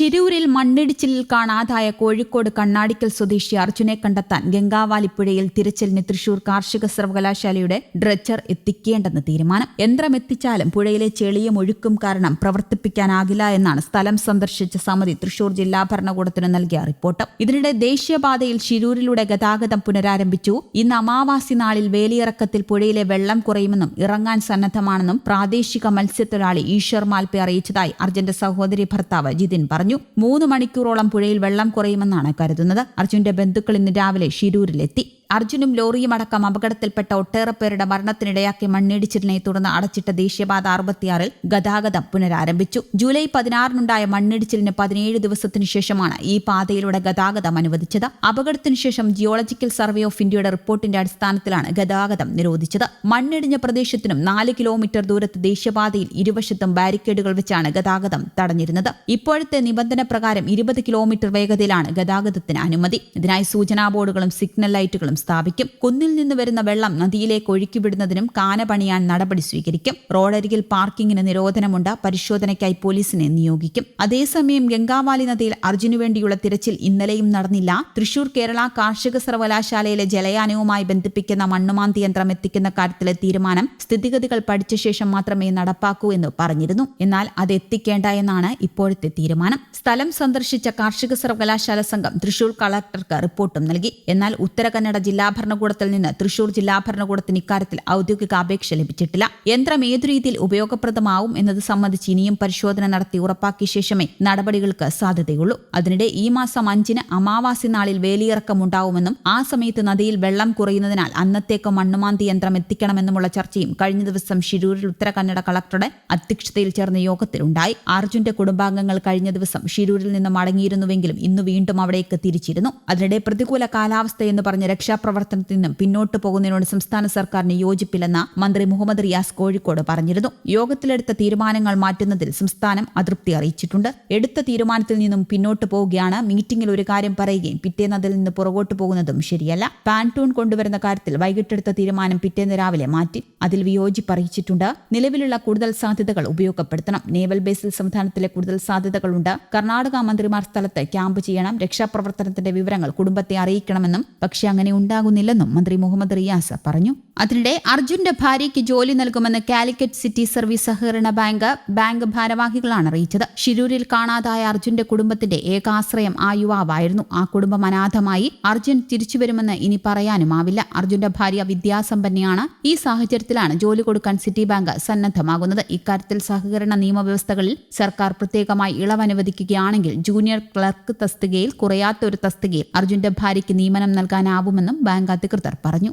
ഷിരൂരിൽ മണ്ണിടിച്ചിലിൽ കാണാതായ കോഴിക്കോട് കണ്ണാടിക്കൽ സ്വദേശി അർജുനെ കണ്ടെത്താൻ ഗംഗാവാലിപ്പുഴയിൽ തിരച്ചിലിന് തൃശൂർ കാർഷിക സർവകലാശാലയുടെ ഡ്രച്ചർ എത്തിക്കേണ്ടെന്ന് തീരുമാനം. യന്ത്രം എത്തിച്ചാലും പുഴയിലെ ചെളിയും ഒഴുക്കും കാരണം പ്രവർത്തിപ്പിക്കാനാകില്ല എന്നാണ് സ്ഥലം സന്ദർശിച്ച സമിതി തൃശൂർ ജില്ലാ ഭരണകൂടത്തിന് നൽകിയ റിപ്പോർട്ട്. ഇതിനിടെ ദേശീയപാതയിൽ ശിരൂരിലൂടെ ഗതാഗതം പുനരാരംഭിച്ചു. ഇന്ന് അമാവാസി നാളിൽ വേലിയിറക്കത്തിൽ പുഴയിലെ വെള്ളം കുറയുമെന്നും ഇറങ്ങാൻ സന്നദ്ധമാണെന്നും പ്രാദേശിക മത്സ്യത്തൊഴിലാളി ഈശ്വർ മാൽപ്പെ അറിയിച്ചതായി അർജന്റെ സഹോദരി ഭർത്താവ് ജിതിൻ പറഞ്ഞു. മൂന്ന് മണിക്കൂറോളം പുഴയിൽ വെള്ളം കുറയുമെന്നാണ് കരുതുന്നത്. അർജുന്റെ ബന്ധുക്കൾ ഇന്ന് രാവിലെ ഷിരൂരിലെത്തി. അർജുനും ലോറിയും അടക്കം അപകടത്തിൽപ്പെട്ട ഒട്ടേറെ പേരുടെ മരണത്തിനിടയാക്കി മണ്ണിടിച്ചിലിനെ തുടർന്ന് അടച്ചിട്ട ദേശീയപാത അറുപത്തിയാറിൽ ഗതാഗതം പുനരാരംഭിച്ചു. ജൂലൈ പതിനാറിനുണ്ടായ മണ്ണിടിച്ചിലിന് പതിനേഴ് ദിവസത്തിനു ശേഷമാണ് ഈ പാതയിലൂടെ ഗതാഗതം അനുവദിച്ചത്. അപകടത്തിനു ശേഷം ജിയോളജിക്കൽ സർവേ ഓഫ് ഇന്ത്യയുടെ റിപ്പോർട്ടിന്റെ അടിസ്ഥാനത്തിലാണ് ഗതാഗതം നിരോധിച്ചത്. മണ്ണിടിഞ്ഞ പ്രദേശത്തിനും നാല് കിലോമീറ്റർ ദൂരത്ത് ദേശീയപാതയിൽ ഇരുവശത്തും ബാരിക്കേഡുകൾ വെച്ചാണ് ഗതാഗതം തടഞ്ഞിരുന്നത്. ഇപ്പോഴത്തെ നിബന്ധന പ്രകാരം ഇരുപത് കിലോമീറ്റർ വേഗതയിലാണ് ഗതാഗതത്തിന് അനുമതി. ഇതിനായി സൂചനാ ബോർഡുകളും സിഗ്നൽ ലൈറ്റുകളും സ്ഥാപിക്കും. കുന്നിൽ നിന്ന് വരുന്ന വെള്ളം നദിയിലേക്ക് ഒഴുക്കിവിടുന്നതിനും കാന പണിയാൻ നടപടി സ്വീകരിക്കും. റോഡരികിൽ പാർക്കിങ്ങിന് നിരോധനമുണ്ട്. പരിശോധനയ്ക്കായി പോലീസിനെ നിയോഗിക്കും. അതേസമയം ഗംഗാവാലി നദിയിൽ അർജുനു വേണ്ടിയുള്ള തിരച്ചിൽ ഇന്നലെയും നടന്നില്ല. തൃശൂർ കേരള കാർഷിക സർവകലാശാലയിലെ ജലയാനവുമായി ബന്ധിപ്പിക്കുന്ന മണ്ണുമാന്തി യന്ത്രം എത്തിക്കുന്ന കാര്യത്തിലെ തീരുമാനം സ്ഥിതിഗതികൾ പഠിച്ച ശേഷം മാത്രമേ നടപ്പാക്കൂ എന്ന് പറഞ്ഞിരുന്നു. എന്നാൽ അത് എത്തിക്കേണ്ട എന്നാണ് ഇപ്പോഴത്തെ തീരുമാനം. സ്ഥലം സന്ദർശിച്ച കാർഷിക സർവകലാശാല സംഘം തൃശൂർ കളക്ടർക്ക് റിപ്പോർട്ടും നൽകി. എന്നാൽ ഉത്തര കന്നഡ ജില്ലാ ഭരണകൂടത്തിൽ നിന്ന് തൃശൂർ ജില്ലാ ഭരണകൂടത്തിന് ഇക്കാര്യത്തിൽ ഔദ്യോഗിക അപേക്ഷ ലഭിച്ചിട്ടില്ല. യന്ത്രം ഏതു രീതിയിൽ ഉപയോഗപ്രദമാവും എന്നത് സംബന്ധിച്ച് ഇനിയും പരിശോധന നടത്തി ഉറപ്പാക്കിയ ശേഷമേ നടപടികൾക്ക് സാധ്യതയുള്ളൂ. അതിനിടെ ഈ മാസം അഞ്ചിന് അമാവാസി നാളിൽ വേലിയിറക്കമുണ്ടാവുമെന്നും ആ സമയത്ത് നദിയിൽ വെള്ളം കുറയുന്നതിനാൽ അന്നത്തേക്ക് മണ്ണുമാന്തി യന്ത്രം എത്തിക്കണമെന്നുമുള്ള ചർച്ചയും കഴിഞ്ഞ ദിവസം ഷിരൂരിൽ ഉത്തര കന്നഡ കളക്ടറുടെ അധ്യക്ഷതയിൽ ചേർന്ന യോഗത്തിലുണ്ടായി. അർജുന്റെ കുടുംബാംഗങ്ങൾ കഴിഞ്ഞ ദിവസം ഷിരൂരിൽ നിന്ന് മടങ്ങിയിരുന്നുവെങ്കിലും ഇന്ന് വീണ്ടും അവിടേക്ക് തിരിച്ചിരുന്നു. അതിനിടെ പ്രതികൂല കാലാവസ്ഥയെന്ന് പറഞ്ഞ് രക്ഷാപ്രവർത്തനത്തിൽ പിന്നോട്ട് പോകുന്നതിനോട് സംസ്ഥാന സർക്കാരിന് യോജിപ്പില്ലെന്ന് മന്ത്രി മുഹമ്മദ് റിയാസ് കോഴിക്കോട് പറഞ്ഞിരുന്നു. യോഗത്തിലെടുത്ത തീരുമാനങ്ങൾ മാറ്റുന്നതിൽ സംസ്ഥാനം അതൃപ്തി അറിയിച്ചിട്ടുണ്ട്. എടുത്ത തീരുമാനത്തിൽ നിന്നും പിന്നോട്ട് പോവുകയാണ്. മീറ്റിംഗിൽ ഒരു കാര്യം പറയുകയും പിറ്റേന്നതിൽ നിന്ന് പുറകോട്ട് പോകുന്നതും ശരിയല്ല. പാന്റൂൺ കൊണ്ടുവരുന്ന കാര്യത്തിൽ വൈകിട്ടെടുത്ത തീരുമാനം പിറ്റേന്ന് രാവിലെ മാറ്റി. അതിൽ വിയോജിപ്പ് അറിയിച്ചിട്ടുണ്ട്. നിലവിലുള്ള കൂടുതൽ സാധ്യതകൾ ഉപയോഗപ്പെടുത്തണം. നേവൽ ബേസിൽ സംവിധാനത്തിലെ കൂടുതൽ സാധ്യതകളുണ്ട്. കർണാടക മന്ത്രിമാർ സ്ഥലത്ത് ക്യാമ്പ് ചെയ്യണം. രക്ഷാപ്രവർത്തനത്തിന്റെ വിവരങ്ങൾ കുടുംബത്തെ അറിയിക്കണമെന്നും. പക്ഷേ അങ്ങനെ ഉണ്ടാകുന്നില്ലെന്നും മന്ത്രി മുഹമ്മദ് റിയാസ് പറഞ്ഞു അതിനിടെ അർജുന്റെ ഭാര്യയ്ക്ക് ജോലി നൽകുമെന്ന് കാലിക്കറ്റ് സിറ്റി സർവീസ് സഹകരണ ബാങ്ക് ബാങ്ക് ഭാരവാഹികളാണ് അറിയിച്ചത്. ഷിരൂരിൽ കാണാതായ അർജുന്റെ കുടുംബത്തിന്റെ ഏകാശ്രയം ആ യുവാവായിരുന്നു. ആ കുടുംബം അനാഥമായി. അർജുൻ തിരിച്ചുവരുമെന്ന് ഇനി പറയാനുമാവില്ല. അർജുന്റെ ഭാര്യ വിദ്യാസമ്പന്നയാണ് ഈ സാഹചര്യത്തിലാണ് ജോലി കൊടുക്കാൻ സിറ്റി ബാങ്ക് സന്നദ്ധമാകുന്നത്. ഇക്കാര്യത്തിൽ സഹകരണ നിയമവ്യവസ്ഥകളിൽ സർക്കാർ പ്രത്യേകമായി ഇളവനുവദിക്കുകയാണെങ്കിൽ ജൂനിയർ ക്ലർക്ക് തസ്തികയിൽ കുറയാത്ത ഒരു തസ്തികയിൽ അർജുന്റെ ഭാര്യയ്ക്ക് നിയമനം നൽകാനാവുമെന്നും ബാങ്ക് അധികൃതർ പറഞ്ഞു.